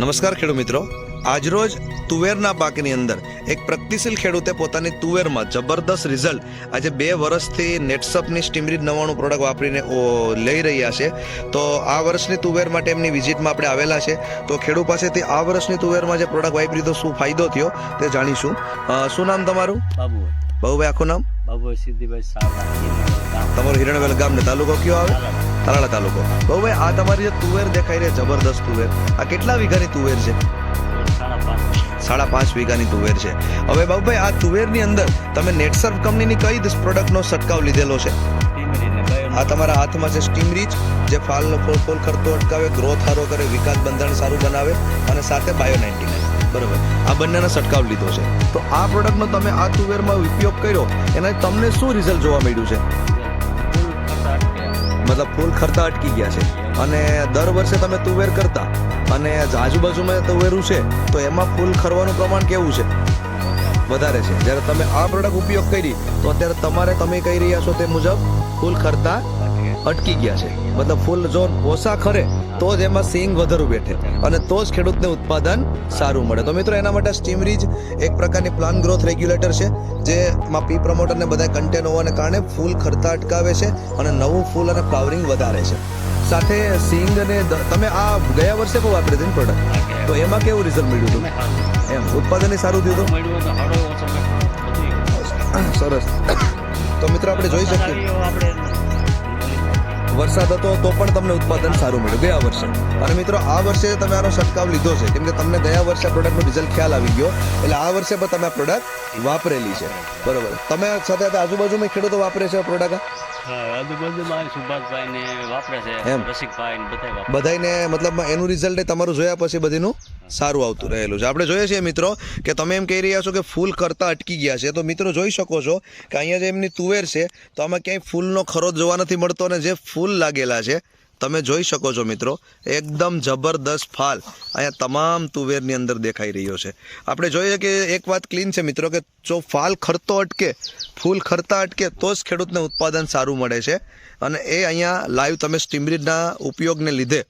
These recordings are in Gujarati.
નમસ્કાર ખેડૂત મિત્રો. આજરોજ તુવેરના પાકની અંદર એક પ્રગતિશીલ ખેડૂતે પોતાની તુવેરમાં જબરદસ્ત રિઝલ્ટ આજે બે વર્ષથી નેટસપની સ્ટીમરીજ નવાણું પ્રોડક્ટ વાપરીને લઈ રહ્યા છે. તો આ વર્ષની તુવેર માટે એમની વિઝિટમાં આપણે આવેલા છે. તો ખેડૂત પાસેથી આ વર્ષની તુવેરમાં જે પ્રોડક્ટ વાપરી તો શું ફાયદો થયો તે જાણીશું. શું નામ તમારું? બાબુ બાબુભાઈ આખું નામ? બાબુભાઈ સિદ્ધિભાઈ તમારું હિરણવેલ ગામ ને તાલુકો કયો આવે? તાલાળા તાલુકો. બહુભાઈ આ તમારી જે તુવેર દેખાય રહી જબરદસ્ત તુવેર. આ કેટલા વીઘાની તુવેર છે? સાડા પાંચ વીઘાની તુવેર છે. હવે બાબુભાઈ આ તુવેરની અંદર તમે નેટસર્ફ કંપનીની કઈ પ્રોડક્ટનો છંટકાવ લીધેલો છે? આ તમારા હાથમાં છે સ્ટીમ રીચ, જે ફાલનો ફોલ ફોલ ખર્ચો અટકાવે, ગ્રોથ સારો કરે, વિકાસ બંધારણ સારું બનાવે, અને સાથે બાયો નાઇન્ટી બરોબર. આ બંનેનો છંટકાવ લીધો છે. તો આ પ્રોડક્ટનો તમે આ તુવેરમાં ઉપયોગ કર્યો, એના તમને શું રિઝલ્ટ જોવા મળ્યું છે? કરતા મતલબ ફૂલ ખર્ચા અટકી ગયા છે. અને દર વર્ષે તમે તુવેર કરતા અને આજુબાજુમાં તુવેરું છે, તો એમાં ફૂલ ખરવાનું પ્રમાણ કેવું છે? વધારે છે. જ્યારે તમે આ પ્રોડક્ટ ઉપયોગ કરી, તો અત્યારે તમારે તમે કહી રહ્યા છો તે મુજબ ફૂલ ખરતા અટકે ગયા છે. મતલબ ફૂલ જો ઓછા ખરે તો જ એમાં સિંગ વધારે બેઠે. અને તો જ ખેડૂતને ઉત્પાદન સારું મળે. તો મિત્રો એના માટે સ્ટીમરીજ એક પ્રકારની પ્લાન ગ્રોથ રેગ્યુલેટર છે જેમાં પી પ્રમોટરને બધા કન્ટેન હોવાને કારણે ફૂલ ખરતા અટકાવે છે અને નવું ફૂલ અને ફ્લાવરિંગ વધારે છે. સાથે સિંગ અને તમે આ ગયા વર્ષે પણ વાપરી હતી પ્રોડક્ટ તો એમાં કેવું રિઝલ્ટ મળ્યું હતું? એમ ઉત્પાદન સારું થયું. હતું? સરસ. તો મિત્રો આપણે જોઈ શકીએ. વરસાદ હતો તો પણ તમને ઉત્પાદન સારું મળ્યું ગયા વર્ષે. અને મિત્રો, આ વર્ષે તમે આનો છંટકાવ લીધો છે. કેમ કે તમને ગયા વર્ષે આ પ્રોડક્ટનો રિઝલ્ટ ખ્યાલ આવી ગયો. એટલે આ વર્ષે પણ તમે આ પ્રોડક્ટ વાપરેલી છે. બરોબર. તમે સાથે સાથે આજુબાજુમાં ખેડૂતો વાપરે છે આ પ્રોડક્ટ આજુબાજુમાં સુભાષભાઈ ને વાપરે છે રસિકભાઈ ને બધા બધાને મતલબ એનું રિઝલ્ટ તમારું જોયા પછી બધીનું સારું આવતું રહેલું છે. આપણે જોઈએ છીએ મિત્રો કે તમે એમ કહી રહ્યા છો કે ફૂલ કરતા અટકી ગયા છે. તો મિત્રો જોઈ શકો છો કે અહીંયા જે એમની તુવેર છે તો આમાં ક્યાંય ફૂલનો ખરો જોવા નથી મળતો અને જે ફૂલ લાગેલા છે તમે જોઈ શકો છો મિત્રો, એકદમ જબરદસ્ત ફાલ અહીંયા તમામ તુવેરની અંદર દેખાઈ રહ્યો છે. આપણે જોઈએ કે એક વાત ક્લીન છે મિત્રો, કે જો ફાલ ખરતો અટકે, ફૂલ ખરતા અટકે, તો જ ખેડૂતને ઉત્પાદન સારું મળે છે. અને એ અહીંયા લાઈવ તમે સ્ટીમરીના ઉપયોગને લીધે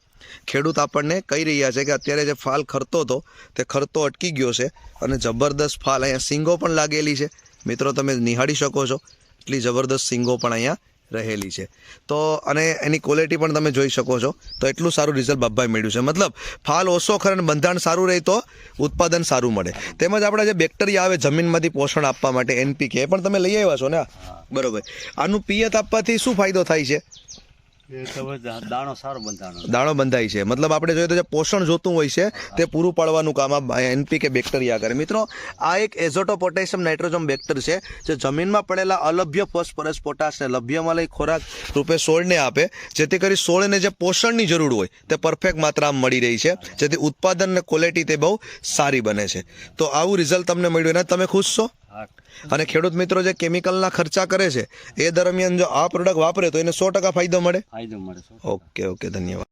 ખેડૂત આપણને કહી રહ્યા છે કે અત્યારે જે ફાલ ખરતો હતો, તે ખરતો અટકી ગયો છે અને જબરદસ્ત ફાલ અહીંયા સિંગો પણ લાગેલી છે. મિત્રો, તમે નિહાળી શકો છો, એટલી જબરદસ્ત સિંગો પણ અહીંયા રહેલી છે. તો અને એની ક્વોલિટી પણ તમે જોઈ શકો છો. તો એટલું સારું રિઝલ્ટ બાબાએ મળ્યું છે. મતલબ ફાલ ઓછો ખરે અને બંધારણ સારું રહે તો ઉત્પાદન સારું મળે. તેમજ આપણા જે બેક્ટેરિયા આવે જમીનમાંથી પોષણ આપવા માટે એનપીકે એ પણ તમે લઈ આવ્યા છો ને બરોબર. આનું પિયત આપવાથી શું ફાયદો થાય છે? દાણો બંધાય છે. મતલબ આપણે જોઈએ તો જે પોષણ જોતું હોય છે તે પૂરું પાડવાનું કામ આ એનપીકે બેક્ટેરિયા કરે. મિત્રો આ એક એઝોટો પોટેશિયમ નાઇટ્રોજન બેક્ટર છે જે જમીનમાં પડેલા અલભ્ય ફોસ્ફરસ પોટાશને લભ્યમાં લઈ ખોરાક રૂપે સોળને આપે જેથી કરી સોળને જે પોષણની જરૂર હોય તે પરફેક્ટ માત્રામાં મળી રહી છે. જેથી ઉત્પાદન ને ક્વોલિટી તે બહુ સારી બને છે. તો આવું રિઝલ્ટ તમને મળ્યું એના તમે ખુશ છો? અને ખેડૂત મિત્રો જે કેમિકલના ખર્ચા કરે છે એ દરમિયાન જો આ પ્રોડક્ટ વાપરે તો એને સો ટકા ફાયદો મળે? ફાયદો મળે ઓકે ઓકે ધન્યવાદ.